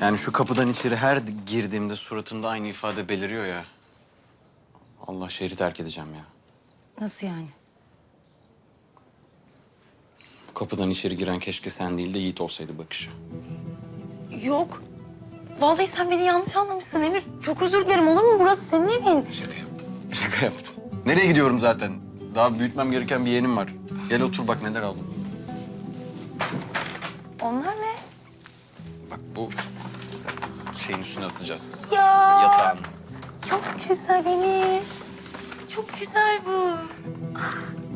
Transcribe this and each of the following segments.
Yani şu kapıdan içeri her girdiğimde suratında aynı ifade beliriyor ya. Allah şehri terk edeceğim ya. Nasıl yani? Bu kapıdan içeri giren keşke sen değil de Yiğit olsaydı bakışı. Yok. Vallahi sen beni yanlış anlamışsın Emir. Çok özür dilerim olur mu? Burası senin evin. Şaka yaptım. Şaka yaptım. Nereye gidiyorum zaten? Daha büyütmem gereken bir yeğenim var. Gel otur bak neler aldım. Onlar ne? Bak bu şeyin üstüne asacağız. Ya. Yatağın. Çok güzel Emir. Çok güzel bu.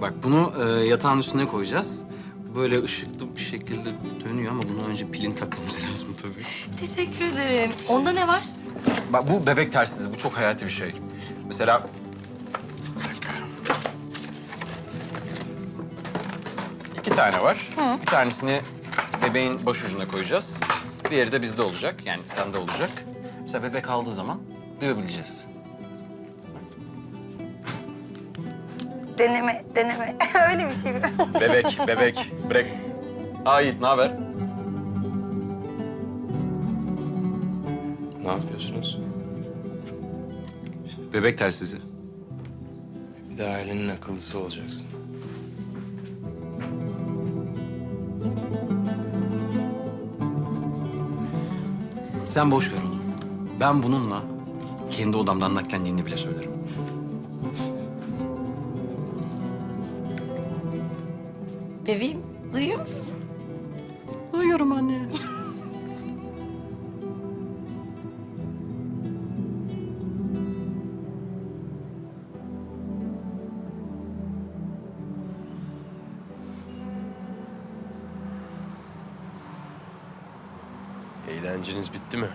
Bak bunu e, yatağın üstüne koyacağız. Böyle ışıklı bir şekilde dönüyor ama bunun önce pilin takmamız lazım tabii. Teşekkür ederim. Onda ne var? Bak bu bebek telsizi, bu çok hayati bir şey. Mesela... İki tane var. Bir tanesini bebeğin başucuna koyacağız. Diğeri de bizde olacak, yani sende olacak. Mesela bebek aldığı zaman duyabileceğiz. Deneme, deneme. Öyle bir şey mi? Bebek, bebek, bırak. Ait, ne haber? Ne yapıyorsunuz? Bebek telsizi. Bir de ailenin akıllısı olacaksın. Sen boş ver onu. Ben bununla kendi odamdan naklendiğini bile söylerim. Bebeğim, duyuyor musun? Duyuyorum anne. Eğlenceniz bitti mi?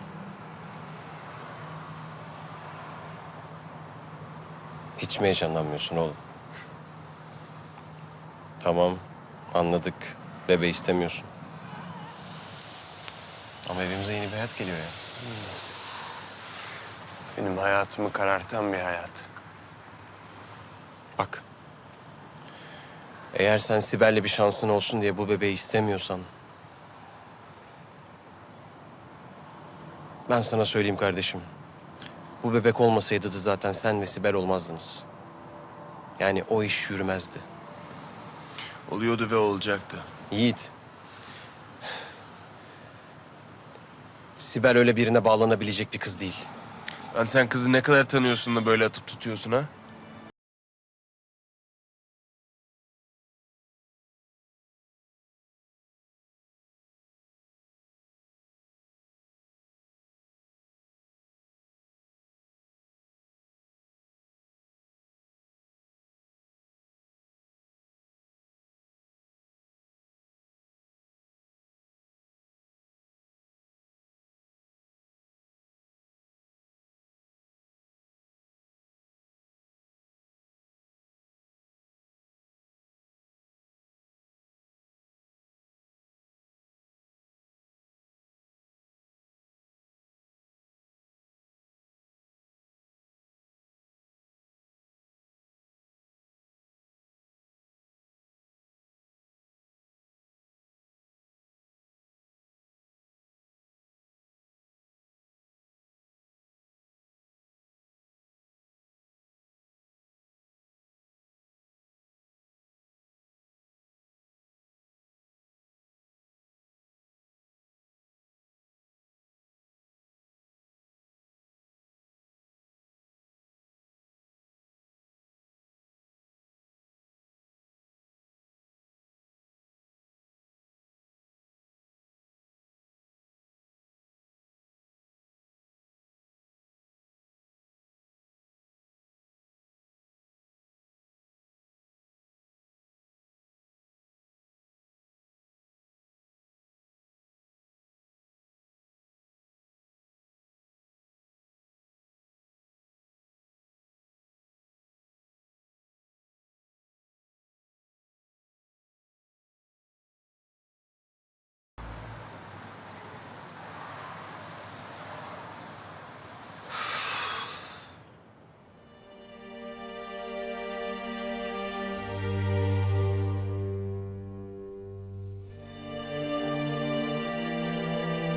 Hiç mi heyecanlanmıyorsun oğlum? Tamam, anladık. Bebe istemiyorsun. Ama evimize yeni bir hayat geliyor ya. Benim hayatımı karartan bir hayat. Bak. Eğer sen Sibel'le bir şansın olsun diye bu bebeği istemiyorsan... Ben sana söyleyeyim kardeşim. Bu bebek olmasaydı da zaten sen ve Sibel olmazdınız. Yani o iş yürümezdi. Oluyordu ve olacaktı. Yiğit. Sibel öyle birine bağlanabilecek bir kız değil. Lan sen kızı ne kadar tanıyorsun da böyle atıp tutuyorsun ha?